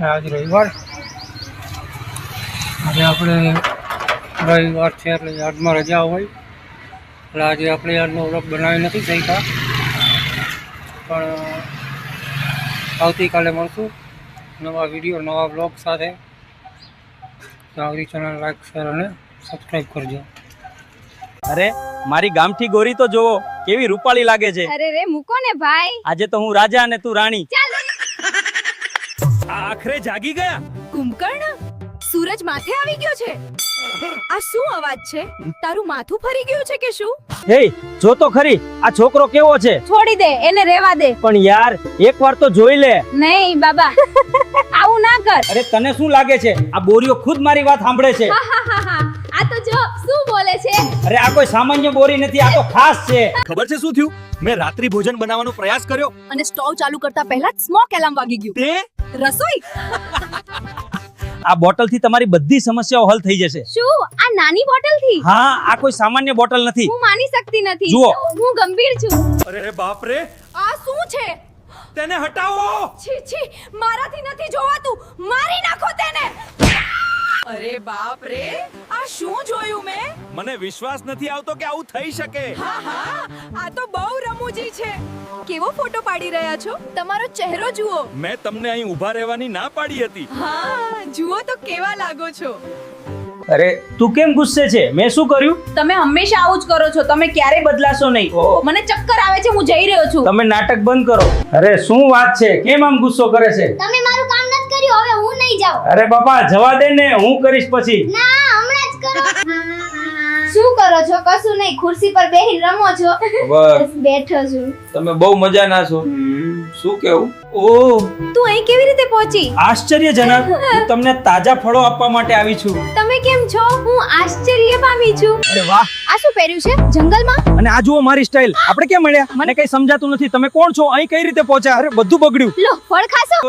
આજ રવિવાર. આજે આપણે રવિવાર છે એટલે યાર્ડમાં રજા હોય. એટલે આજે આપણે યાર્ડનો વ્લોગ બનાવી નથી શકતા પણ આવતીકાલે મળશું નવા વીડિયો નવા બ્લોગ સાથે. તો આવડી ચેનલ લાઈક શેર અને સબસ્ક્રાઈબ કરજો. અરે મારી ગામઠી ગોરી તો જોવો કેવી રૂપાળી લાગે છે. અરે રે મૂકો ને ભાઈ. આજે તો હું રાજા અને તું રાણી. આખરે જાગી ગયા. કુંભકર્ણ સૂરજ માથે આવી ગયો છે. આ શું અવાજ છે? તારું માથું ફરી ગયું છે કે શું? હે જો તો ખરી. આ છોકરો કેવો છે? છોડી દે એને રેવા દે. પણ યાર એકવાર તો જોઈ લે. નહીં બાબા આવું ના કર. અરે તને શું લાગે છે? આ બોરીઓ ખુદ મારી વાત સાંભળે છે. હા જો શું છે? અરે આ કોઈ સામાન્ય બોરી નથી આ તો ખાસ છે. ખબર છે શું થયું? મેં રાત્રિ ભોજન બનાવવાનો પ્રયાસ કર્યો. અને સ્ટોવ ચાલુ કરતા પહેલા સ્મોક એલાર્મ વાગી ગયું. તે? રસોઈ? આ બોટલથી તમારી બધી સમસ્યાઓ હલ થઈ જશે. શું? આ નાની બોટલથી હા આ કોઈ સામાન્ય બોટલ નથી. હું માની શકતી નથી. જુઓ. હું ગંભીર છું. અરે બાપ રે. આ શું છે? તેને હટાવો. છી છી. મારાથી નથી જોવાતું. મારી નાખો તેને. અરે બાપ રે. આ શું જોયું મેં? મને વિશ્વાસ નથી આવતો કે આવું થઈ શકે. હા હા આ તો બહુ રમૂજી છે. કેવો ફોટો પાડી રહ્યા છો? તમારો ચહેરો જુઓ. મેં તમને અહીં ઊભા રહેવાની ના પાડી હતી. હા જુઓ તો કેવા લાગો છો. અરે તું કેમ ગુસ્સે છે? મેં શું કર્યું? તમે હંમેશા આવું જ કરો છો. તમે ક્યારેય બદલાશો નહીં. મને ચક્કર આવે છે હું જઈ રહ્યો છું. તમે નાટક બંધ કરો. અરે શું વાત છે? કેમ આમ ગુસ્સો કરે છે? તમે મારું કામ નથી કર્યું હવે હું નહીં જાઉં. અરે બાપા જવા દે ને હું કરીશ પછી. ના કરો શું કરો છો? કશું નહીં. ખુરશી પર બેહી રમો છો? બસ. બેઠો છું. તમે બહુ મજાના છો. શું કેવું? ઓ તું અહીં કેવી રીતે પહોંચી? આશ્ચર્યજનક. હું તમને તાજા ફળો આપવા માટે આવી છું. તમે કેમ છો? હું આશ્ચર્ય પામી છું. અરે વાહ. આ શું પહેર્યું છે? જંગલમાં? અને આ જુઓ મારી સ્ટાઇલ. આપણે કેમ મળ્યા? મને કઈ સમજાતું નથી. તમે કોણ છો? અહીં કઈ રીતે પહોંચ્યા? અરે બધું બગડ્યું. લો ફળ ખાશો?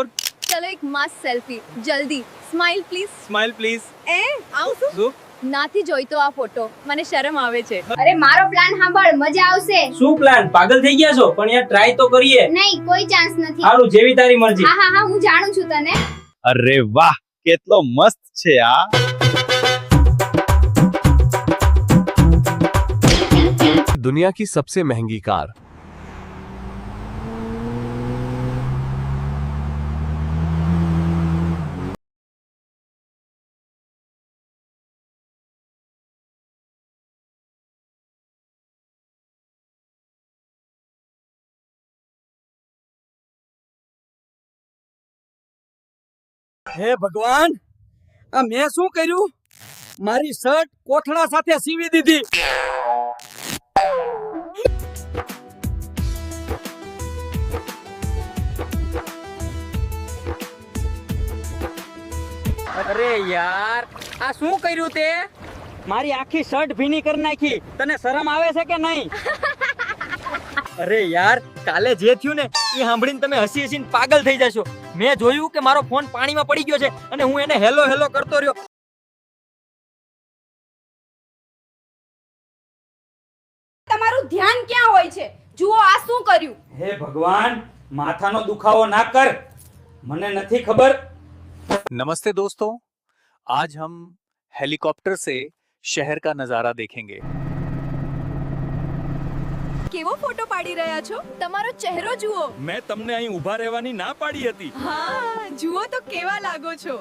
ચલો એક મસ્ત સેલ્ફી જલ્દી. સ્માઈલ પ્લીઝ સ્માઈલ પ્લીઝ એ આવું શું? નાથી જોઈતો આ ફોટો મને શરમ આવે છે. અરે મારો પ્લાન સાંભળ મજા આવશે. શું પ્લાન પાગલ થઈ ગયા છો? પણ યાર ટ્રાય તો કરીએ. નહીં કોઈ ચાન્સ નથી. સારું જેવી તારી મરજી. હા હા હા હું જાણું છું તને. અરે વાહ કેટલો મસ્ત છે આ. દુનિયા કી સબસે મહેંગી કાર. હે ભગવાન, આ મેં શું કર્યું? મારી શર્ટ કોથળા સાથે સીવી દીધી. અરે યાર, આ શું કર્યું તે? મારી આખી શર્ટ ભીની કરી નાખી. તને શરમ આવે છે કે નહીં? અરે યાર કાલે જે થયું ને એ સાંભળીને તમે હસી હસીને પાગલ થઈ જશો મેં જોયું કે મારો ફોન પાણીમાં પડી ગયો છે અને હું એને હેલો હેલો કરતો રહ્યો તમારું ધ્યાન ક્યાં હોય છે જુઓ આ શું કર્યું હે ભગવાન માથાનો દુખાવો ના કર મને નથી ખબર नमस्ते दोस्तों आज हम हेलीकॉप्टर से शहर का नजारा देखेंगे કેવો ફોટો પાડી રહ્યા છો? તમારો ચહેરો જુઓ. મેં તમને અહીં ઊભા રહેવાની ના પાડી હતી. હા જુઓ તો કેવા લાગો છો.